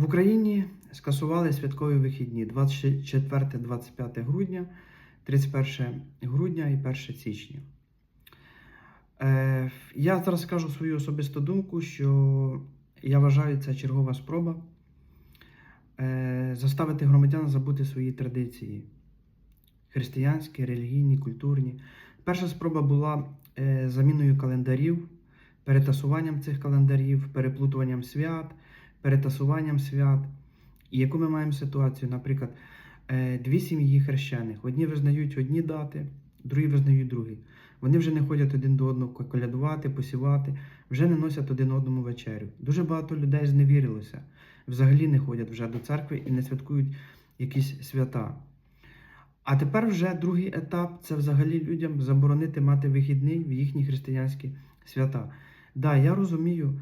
В Україні скасували святкові вихідні 24-25 грудня, 31 грудня і 1 січня. Е, я зараз скажу свою особисту думку, що я вважаю це чергова спроба е, заставити громадян забути свої традиції християнські, релігійні, культурні. Перша спроба була е, заміною календарів, перетасуванням цих календарів, переплутуванням свят, перетасуванням свят. І яку ми маємо ситуацію? Наприклад, е, дві сім'ї хрещених. Одні визнають одні дати, другі визнають другі. Вони вже не ходять один до одного колядувати, посівати, вже не носять один одному вечерю. Дуже багато людей зневірилося, взагалі не ходять вже до церкви і не святкують якісь свята. А тепер вже другий етап це взагалі людям заборонити мати вихідний в їхні християнські свята. Да, я розумію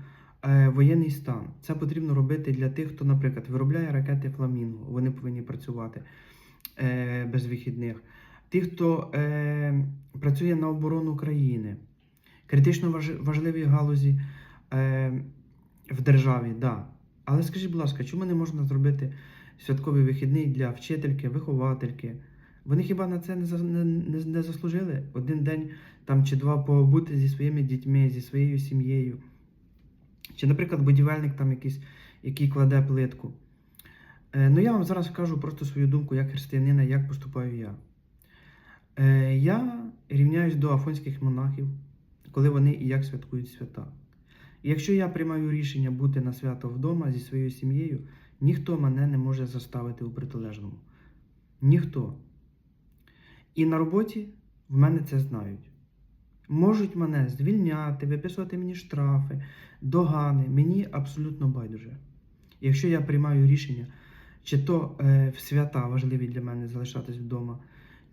воєнний стан. Це потрібно робити для тих, хто, наприклад, виробляє ракети Фламінго. Вони повинні працювати е, без вихідних. Ті, хто е, працює на оборону країни, критично важ- важливі галузі е, в державі, да. Але скажіть, будь ласка, чому не можна зробити святковий вихідний для вчительки, виховательки? Вони хіба на це не, не, не заслужили? Один день там чи два побути зі своїми дітьми, зі своєю сім'єю. Чи, наприклад, будівельник там якийсь, який кладе плитку. Е, ну, я вам зараз скажу просто свою думку як християнина, як поступаю я. Е, я рівняюсь до афонських монахів, коли вони і як святкують свята. Якщо я приймаю рішення бути на свято вдома зі своєю сім'єю, ніхто мене не може заставити у протилежному. Ніхто. І на роботі в мене це знають. Можуть мене звільняти, виписувати мені штрафи, догани. Мені абсолютно байдуже. Якщо я приймаю рішення, чи то е, в свята важливі для мене залишатись вдома,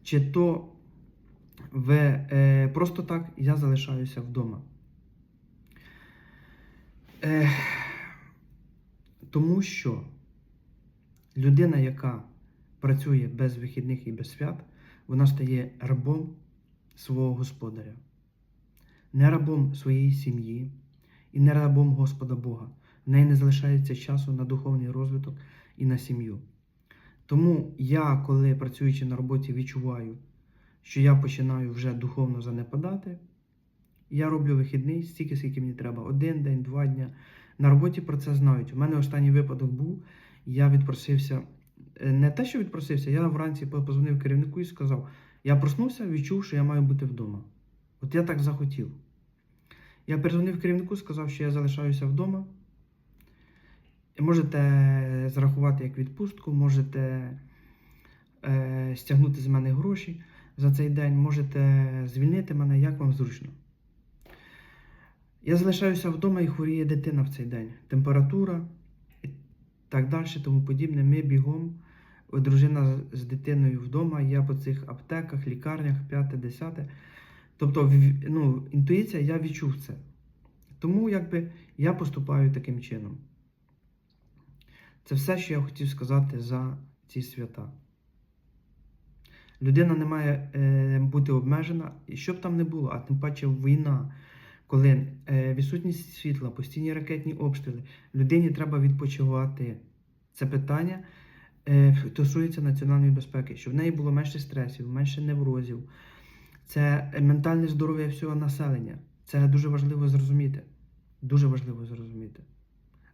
чи то в, е, просто так я залишаюся вдома. Е, тому що людина, яка працює без вихідних і без свят, вона стає рабом свого господаря, не рабом своєї сім'ї і не рабом Господа Бога. В неї не залишається часу на духовний розвиток і на сім'ю. Тому я, коли працюючи на роботі, відчуваю, що я починаю вже духовно занепадати, я роблю вихідний стільки, скільки мені треба. Один день, два дня. На роботі про це знають. У мене останній випадок був, я відпросився. е, Не те, що відпросився, я вранці позвонив керівнику і сказав: я проснувся, відчув, що я маю бути вдома. От я так захотів. Я перезвонив керівнику, сказав, що я залишаюся вдома. Можете зарахувати як відпустку, можете е, стягнути з мене гроші за цей день, можете звільнити мене, як вам зручно. Я залишаюся вдома і хворіє дитина в цей день. Температура і так далі, тому подібне. Ми бігом, дружина з дитиною вдома, я по цих аптеках, лікарнях, п'яте, десяте. Тобто, ну, інтуїція, я відчув це. Тому якби я поступаю таким чином. Це все, що я хотів сказати за ці свята. Людина не має е, бути обмежена, і що б там не було, а тим паче війна, коли е, відсутність світла, постійні ракетні обстріли, людині треба відпочивати. Це питання е, стосується національної безпеки, щоб в неї було менше стресів, менше неврозів. Це ментальне здоров'я всього населення. Це дуже важливо зрозуміти. Дуже важливо зрозуміти.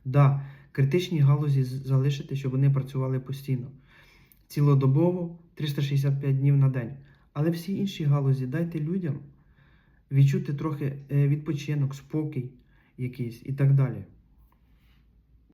Да, критичні галузі залишити, щоб вони працювали постійно, цілодобово, 365 днів на день. Але всі інші галузі дайте людям відчути трохи е, відпочинок, спокій якийсь і так далі.